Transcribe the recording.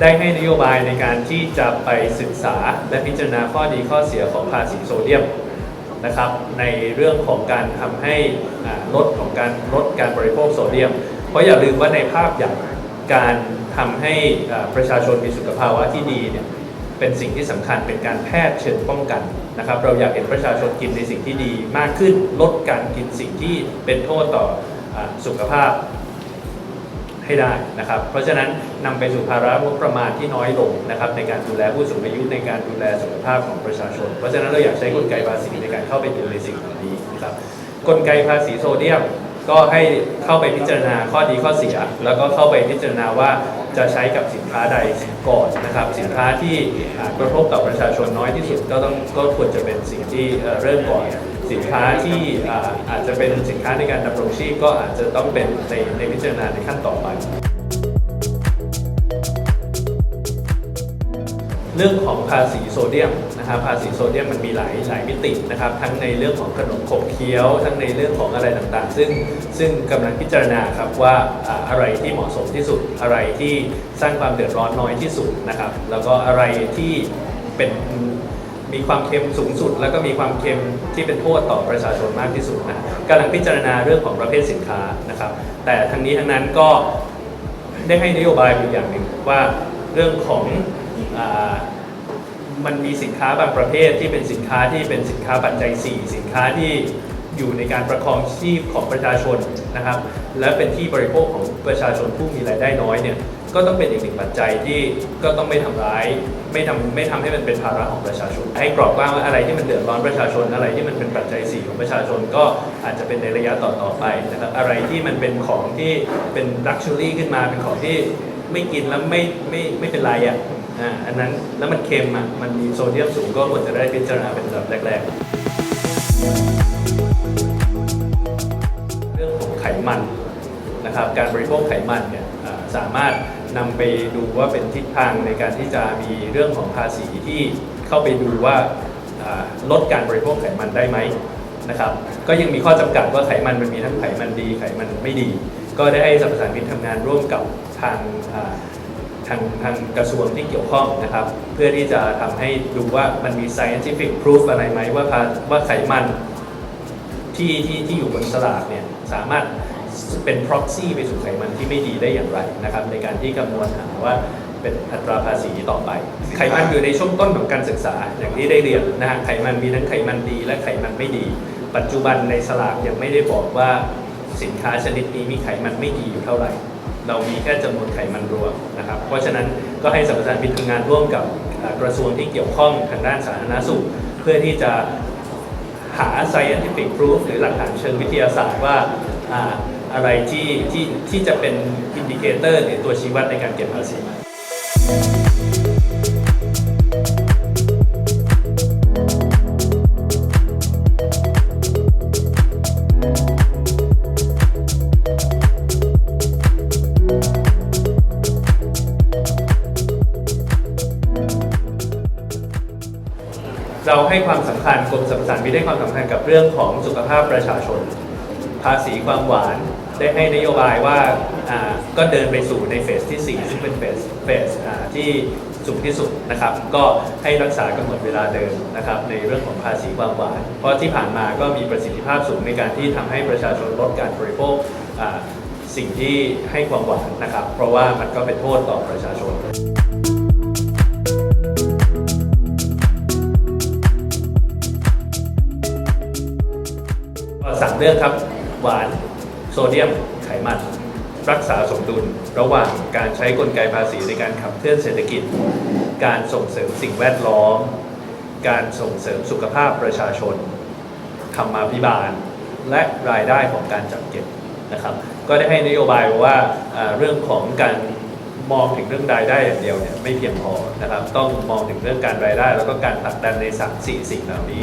ได้ให้นโยบายในการที่จะไปศึกษาและพิจารณาข้อดีข้อเสียของภาษีโซเดียมนะครับในเรื่องของการทำให้ลดของการลดการบริโภคโซเดียม เพราะอย่าลืมว่าในภาพอย่างการทำให้ประชาชนมีสุขภาวะที่ดีเนี่ยเป็นสิ่งที่สำคัญเป็นการแพทย์เชิงป้องกันนะครับเราอยากเห็นประชาชนกินในสิ่งที่ดีมากขึ้นลดการกินสิ่งที่เป็นโทษต่ออสุขภาพ ให้ได้นะครับ เพราะฉะนั้นนำไปสู่ภาระงบประมาณที่น้อยลงนะครับในการดูแลผู้สูงอายุในการดูแลสุขภาพของประชาชน เพราะฉะนั้นเราอยากใช้กลไกภาษีในการเข้าไปดูแลสิ่งเหล่านี้นะครับกลไกภาษีโซเดียม ก็ให้เข้าไปพิจารณาข้อดีข้อเสีย แล้วก็เข้าไปพิจารณาว่าจะใช้กับสินค้าใดก่อนนะครับ สินค้าที่กระทบต่อประชาชนน้อยที่สุดก็ต้องก็ควรจะเป็นสิ่งที่เริ่มก่อนสินค้าที่อาจจะเป็นสินค้าในการดำรงชีพก็อาจจะต้องเป็นในในพิจารณาในขั้นต่อไป เรื่องของภาษีโซเดียมนะครับภาษีโซเดียมมันมีหลายหลายมิตินะครับทั้งในเรื่องของขนมขบเคี้ยว ทั้งในเรื่องของอะไรต่างๆ ซึ่งซึ่งกำลังพิจารณาครับว่าอะไรที่เหมาะสมที่สุดอะไรที่สร้างความเดือดร้อนน้อยที่สุดนะครับ แล้วก็อะไรที่เป็นมีความเค็มสูงสุด แล้วก็มีความเค็มที่เป็นโทษต่อประชาชนมากที่สุดนะกำลังพิจารณาเรื่องของประเภทสินค้านะครับ แต่ทั้งนี้ทั้งนั้นก็ได้ให้นโยบายอยู่อย่างหนึ่งว่าเรื่องของ มันมีสินค้าบางประเภทที่เป็นสินค้าที่เป็นสินค้าปัจจัย 4 สินค้าที่อยู่ในการประคองชีพของประชาชนนะครับ และเป็นที่บริโภคของประชาชนผู้มีรายได้น้อยเนี่ยก็ต้องเป็นอีกหนึ่งปัจจัยที่ก็ต้องไม่ทำร้าย ไม่ทำไม่ทำให้มันเป็นภาระของประชาชน ให้กรอบกว้างว่าอะไรที่มันเดือดร้อนประชาชนอะไรที่มันเป็นปัจจัยสี่ของประชาชนก็อาจจะเป็นในระยะต่อๆไปนะครับอะไรที่มันเป็นของที่เป็นลักชัวรี่ขึ้นมาเป็นของที่ไม่กินแล้วไม่ไม่ไม่เป็นไรอะ อ่าอันนั้นแล้วมันเค็มอะมันมีโซเดียมสูงก็ควรจะได้พิจารณาเป็นลำดับแรก ๆ เรื่องของไขมันนะครับการบริโภคไขมันเนี่ยอ่าสามารถนำไปดูว่าเป็นทิศทางในการที่จะมีเรื่องของภาษีที่เข้าไปดูว่าอ่าลดการบริโภคไขมันได้ไหมนะครับก็ยังมีข้อจำกัดว่าไขมันมันมีทั้งไขมันดีไขมันไม่ดี ก็ได้ให้สรรพสานมิตทำงานร่วมกับทางอ่า ทางทางกระทรวงที่เกี่ยวข้องนะครับ เพื่อที่จะทำให้ดูว่ามันมี scientific proof อะไรไหมว่าภาว่าไขมันที่ที่ที่อยู่บนสลากเนี่ยสามารถเป็น proxy ไปสู่ไขมันที่ไม่ดีได้อย่างไรนะครับ ในการที่คำนวณหาว่าเป็นอัตราภาษีต่อไป ไขมันอยู่ในช่วงต้นของการศึกษาอย่างที่ได้เรียนนะฮะไขมันมีทั้งไขมันดี และไขมันไม่ดี ปัจจุบันในสลากยังไม่ได้บอกว่าสินค้าชนิดนี้มีไขมันไม่ดีอยู่เท่าไหร่ เรามีแค่จำนวนไขมันรวมนะครับ เพราะฉะนั้นก็ให้สรรพสานมิตทำงานร่วมกับกระทรวงที่เกี่ยวข้องทางด้านสาธารณสุข เพื่อที่จะหา scientific proof หรือหลักฐานเชิงวิทยาศาสตร์ว่าอ่าอะไรที่ที่ที่จะเป็นอินดิเคเตอร์หรือตัวชี้วัดในการเก็บภาษี เราให้ความสำคัญกรมสรรพสามิตให้ความสำคัญกับเรื่องของสุขภาพประชาชน ภาษีความหวานได้ให้นโยบายว่าก็เดินไปสู่ในเฟสที่ 4 ซึ่งเป็นเฟสเฟสที่สูงที่สุดนะครับ ก็ให้รักษากำหนดเวลาเดิมนะครับในเรื่องของภาษีความหวาน เพราะที่ผ่านมาก็มีประสิทธิภาพสูงในการที่ทำให้ประชาชนลดการบริโภคสิ่งที่ให้ความหวานนะครับ เพราะว่ามันก็เป็นโทษต่อประชาชน เรื่องครับ หวาน โซเดียม ไขมัน รักษาสมดุล ระหว่างการใช้กลไกภาษีในการขับเคลื่อนเศรษฐกิจ การส่งเสริมสิ่งแวดล้อม การส่งเสริมสุขภาพประชาชนธรรมาภิบาล และรายได้ของการจัดเก็บนะครับ ก็ได้ให้นโยบายว่าเรื่องของการมองถึงเรื่องรายได้อย่างเดียวเนี่ยไม่เพียงพอนะครับ ต้องมองถึงเรื่องการรายได้ แล้วก็การผลักดันในสามสี่สิ่งเหล่านี้